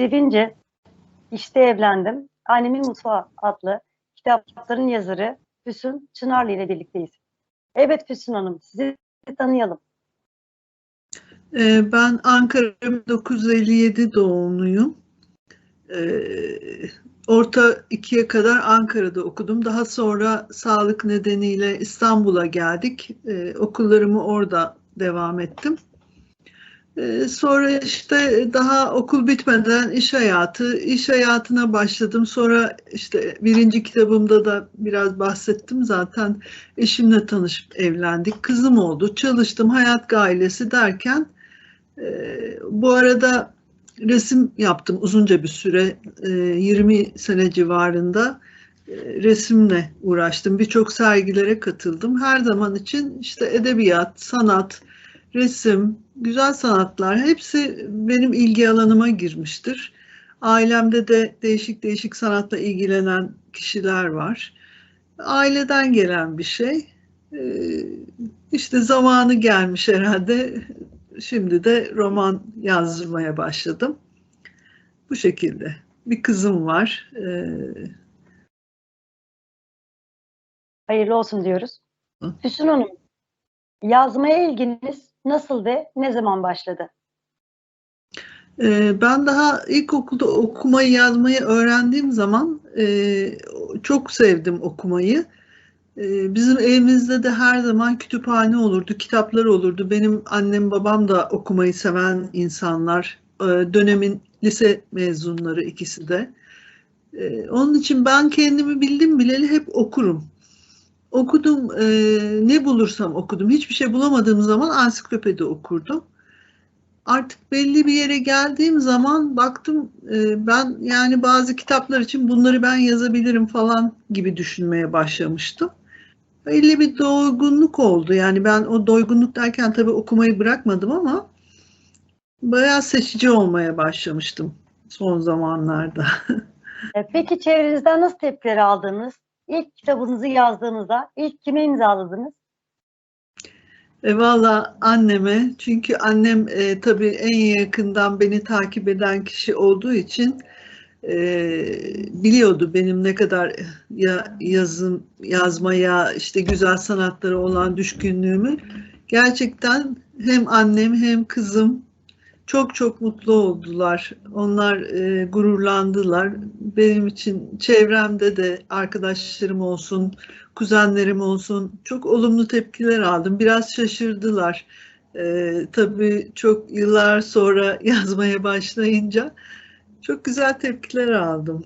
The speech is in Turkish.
sevince işte evlendim. Annemin Mutfağı adlı kitapların yazarı Füsun Çınarlı ile birlikteyiz. Evet Füsun Hanım, sizi tanıyalım. Ee, Ben Ankara 1957 doğumluyum. Ee, Orta ikiye kadar Ankara'da okudum. Daha sonra sağlık nedeniyle İstanbul'a geldik. Ee, Okullarımı orada devam ettim. Ee, Sonra işte daha okul bitmeden iş hayatı, iş hayatına başladım. Sonra işte birinci kitabımda da biraz bahsettim zaten. Eşimle tanışıp evlendik. Kızım oldu, çalıştım, hayat gailesi derken ee, bu arada resim yaptım uzunca bir süre, e, 20 sene civarında e, resimle uğraştım. Birçok sergilere katıldım. Her zaman için işte edebiyat, sanat, resim, güzel sanatlar hepsi benim ilgi alanıma girmiştir. Ailemde de değişik değişik sanatla ilgilenen kişiler var. Aileden gelen bir şey. Ee, İşte zamanı gelmiş herhalde. Şimdi de roman yazdırmaya başladım. Bu şekilde. Bir kızım var. Ee, Hayırlı olsun diyoruz. Hı. Füsun Hanım, yazmaya ilginiz nasıl ve ne zaman başladı? Ee, Ben daha ilkokulda okumayı yazmayı öğrendiğim zaman e, çok sevdim okumayı. Ee, Bizim evimizde de her zaman kütüphane olurdu, kitaplar olurdu. Benim annem babam da okumayı seven insanlar. Ee, Dönemin lise mezunları ikisi de. Onun için ben kendimi bildim bileli hep okurum. Okudum, e, ne bulursam okudum. Hiçbir şey bulamadığım zaman ansiklopedi okurdum artık belli bir yere geldiğim zaman baktım e, ben yani bazı kitaplar için bunları ben yazabilirim falan gibi düşünmeye başlamıştım. Belli bir doygunluk oldu. Yani ben o doygunluk derken tabii okumayı bırakmadım ama bayağı seçici olmaya başlamıştım son zamanlarda. E, Peki çevrenizden nasıl tepkiler aldınız? İlk kitabınızı yazdığınızda ilk kime imzaladınız? E, Valla anneme çünkü annem e, tabii en yakından beni takip eden kişi olduğu için e, biliyordu benim ne kadar ya yazım yazmaya işte güzel sanatlara olan düşkünlüğümü. Gerçekten hem annem hem kızım çok çok mutlu oldular. Onlar e, gururlandılar. Benim için çevremde de arkadaşlarım olsun, kuzenlerim olsun çok olumlu tepkiler aldım. Biraz şaşırdılar. Ee, tabii çok yıllar sonra yazmaya başlayınca çok güzel tepkiler aldım.